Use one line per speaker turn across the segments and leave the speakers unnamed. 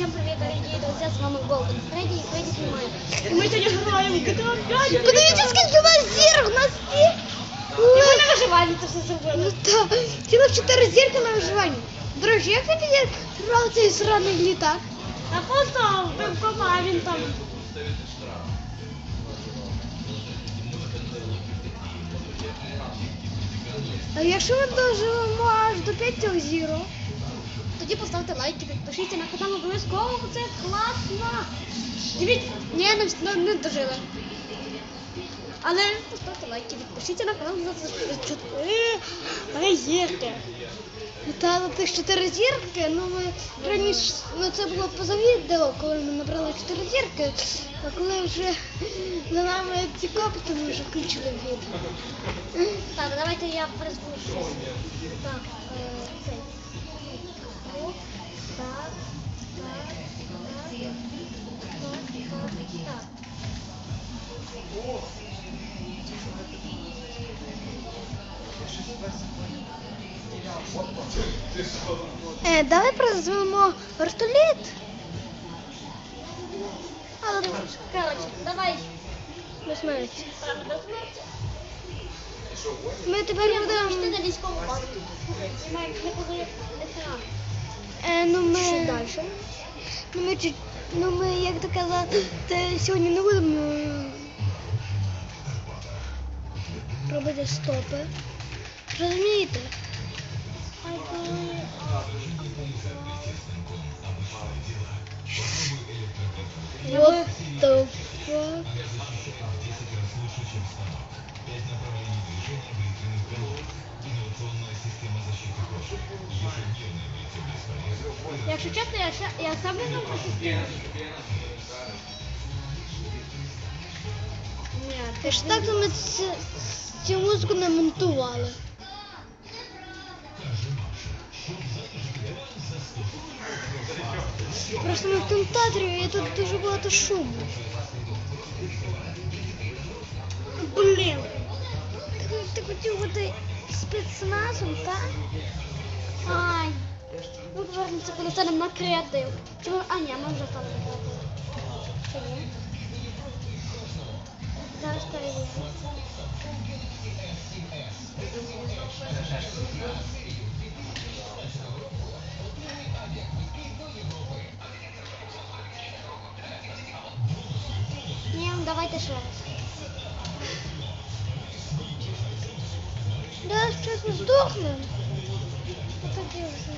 Всім привіт, дорогі друзі, з вами Голден Фредді і Фредді знімає. І ми сьогодні граємо в GTA 5.
Подивіться, скільки у нас зірок, у нас є.
І ми на виживанні це все зробили.
Ну так, цілих чотири зірки на виживанні. Друзі, як ви підібрали цей сраний літак?
А просто вимкома він там.
А якщо ми доживемо аж до п'ятьох зірок?
Тоді поставте лайки, підпишіться на канал обов'язково, бо це класно. Дивіться,
Ні, не, вс- не, дожили.
але поставте лайки, підпишіться на канал за зірки.
Ну, Та тих чотири зірки, ну ми раніше, ну це було поза відео, коли ми набрали чотири зірки, а коли вже за нами ці копити, ми вже включили відео.
Так, давайте я призву. Так, е, цей.
Е, давай призвемо вертоліт.
Але коротше, давай.
До смерті. Ми тепер будемо.
будемо на військову базу. Знімаємо кліповий екран.
Е, ну ми.
Що далі?
Ну ми. Ну ми, як то казати, сьогодні не будемо е, робити стопи. Розумієте? What the fuck?
Якщо чесно, я, ще- я сам не знаю про систему. Ні,
Ти ж так ми ц- цю музику не монтували. Просто ми в кінотеатрі і тут дуже багато шуму.
Блін.
Ти, ти хотів бути спецназом, так?
Ай. Ну, повернемося, коли станемо на креатив. Чи ми... А, ні, ми вже стали на креатив. Чи ні? Зараз перевіримо. Ні, ну, давайте ще раз.
Да, щось ми здохнемо. Отаке вже.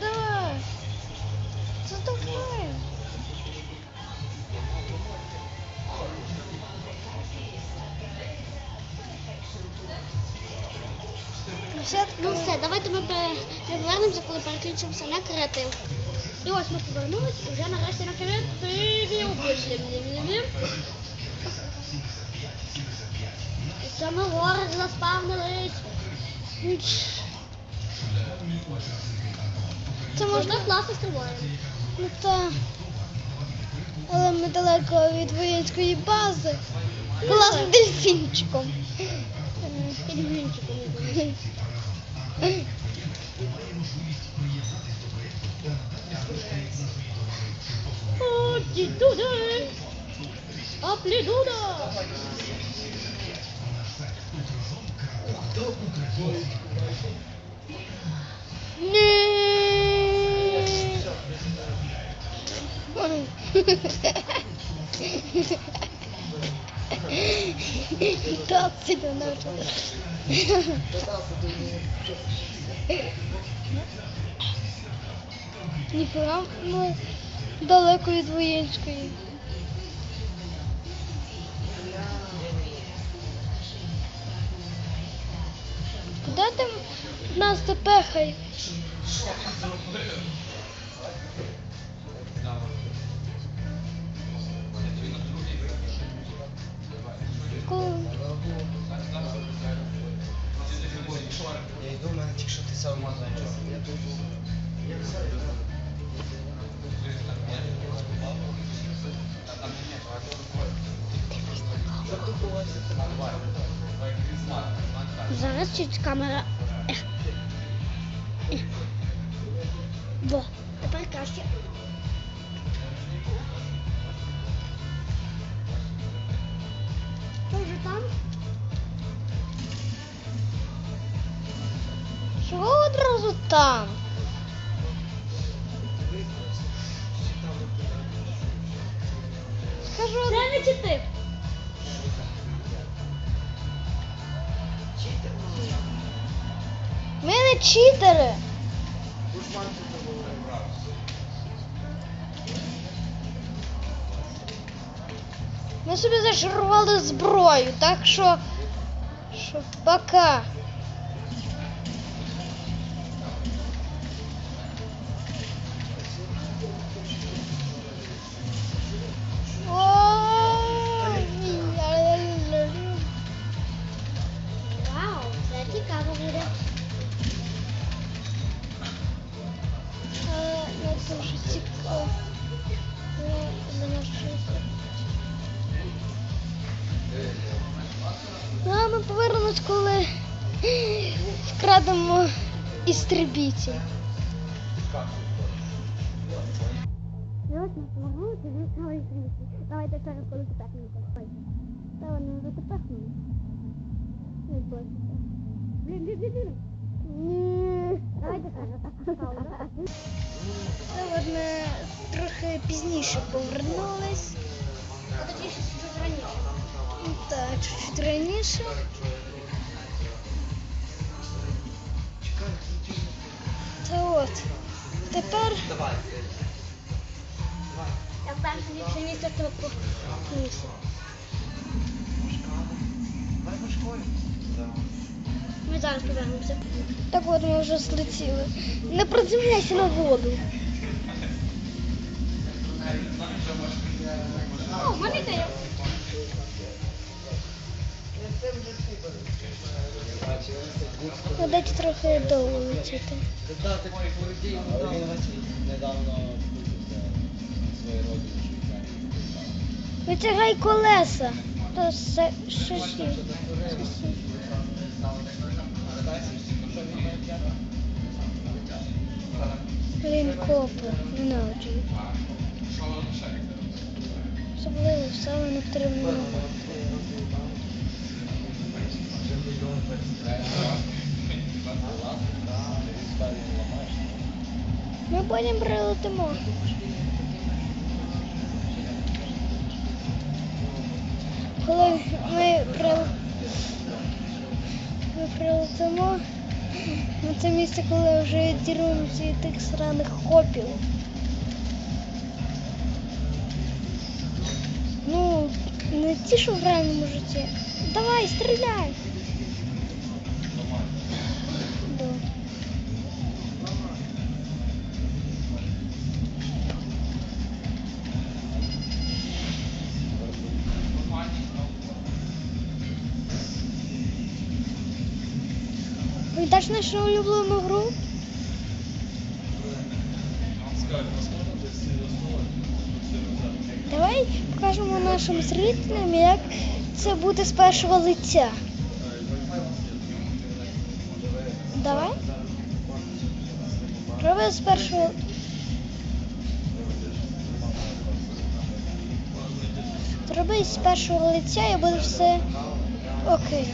Давай. Задохаємо.
Ну все, ну все, давайте ми пере- повернемося, коли переключимося на креатив. І ось ми повернулись і вже нарешті на креативі Це ми гори заспавнились.
Це
Можна класно стрибаємо.
Ну та. Але ми далеко від воєнської бази. Класним дельфінчиком.
Пінгвінчиком. Оді-дуди!
Ні. Так, себе навчив. Ніфіга ми далеко від воєнської. Куди ти нас запехай?
Я йду, мене тільки що ти сам Я тут.
Зараз камера. Во.
Тепер краще. Хто вже там?
Чого одразу там? Скажу,
Це не чити.
Читери. Ми собі зашарували зброю, так що, що пока. Ну, Ну, а ми повернемось, коли вкрадемо істребітель.
І ось ми повернулися цього. Давайте ще раз, коли тепехнемося. Ой. Та вони вже тепехнули. Не бойся. Блін, блін, блін, блін.
Ні.
Давайте ще раз.
Трохи пізніше повернулись.
А точніше, чуть раніше.
Так, чуть-чуть раніше. Та от. Тепер
Давай.
Перше ліпше місце тебе похнувся.
Давай по.
Ми зараз повернемося.
так от ми вже злетіли. Не приземляйся на воду.
Мене ідея.
Ну, дайте трохи довго летіти.
Додати людей недавно свої родини
Витягай колеса. То все шиші. Блін, копи. Ненавиджу. їх. Особливо саме необхідний момент. Ми потім прилетимо. Коли ми, при... ми прилетимо на це місце, коли вже діруємося від тих сраних хопів. Не ті, що в реальному житті. Давай, стріляй! Да. Пам'ятаєш нашу улюблену гру? Давай покажемо нашим зрителям, як це буде з першого лиця. Давай. Роби з першого. Роби з першого лиця і буде все окей.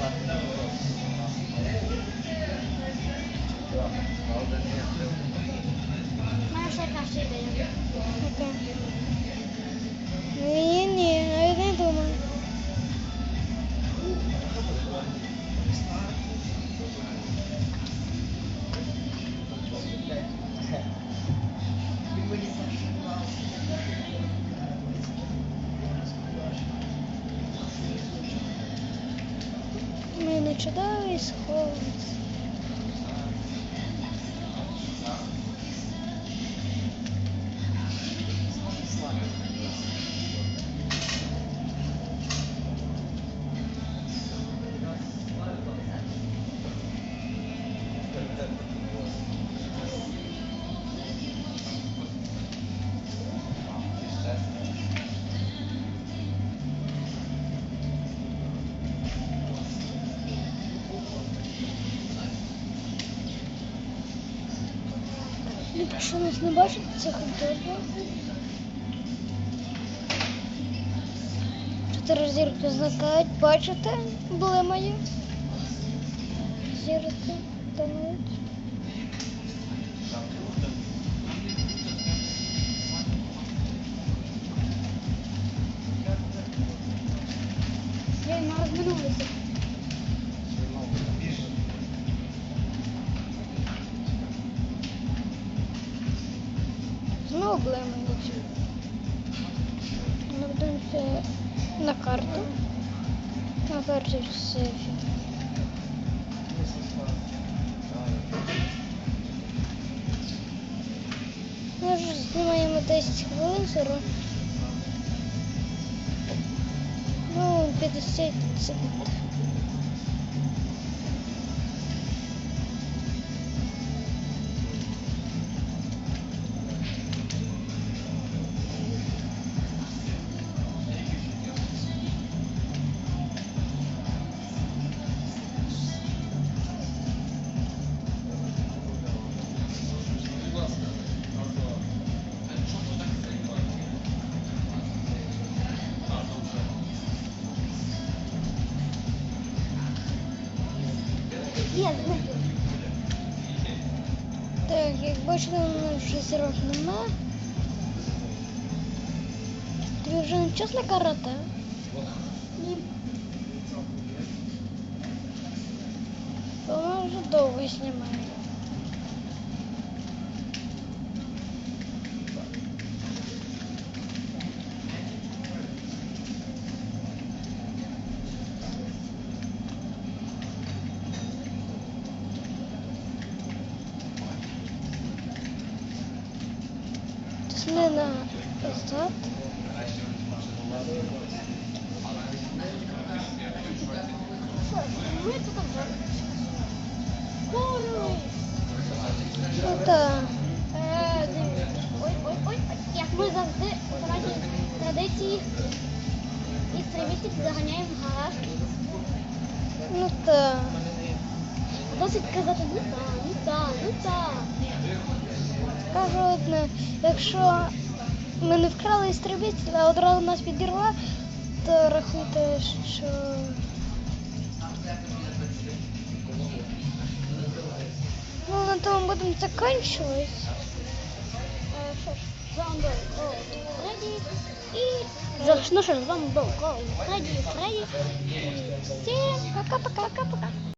У мене ще ідея.
Окей. Ні, ні, навіть не думаю. Ми не чудові сховець. Що нас не бачить, це добре. Чотири зірки зникають, бачите, були мої. Зірки тонуть.
Я не розминулися.
Знову були мої. Наведемося на карту. На карті в сейфі. Ми вже знімаємо 10 хвилин зараз. Ну, 50 секунд.
Є, знайду.
Так, як бачите, у мене вже зірок нема. Тобі вже не час на карате?
Ні.
Бо ми вже довго знімаємо. Тисни на старт.
Ми тут вже. Скоро.
Ну так.
Е, дивіться. Ой, ой, ой, ой. Як ми завжди у раді традиції заганяємо в гараж.
Ну так.
Досить казати ну та, ну та, ну та.
Кажу одне, якщо ми не вкрали істребитель, а одразу нас підірвала, то рахуйте, що. Ну, на тому будемо закінчувати.
Е, Що ж, з вами був Фредді і... Ну що ж, з вами був Фредді, Фредді. Всім пока-пока-пока-пока.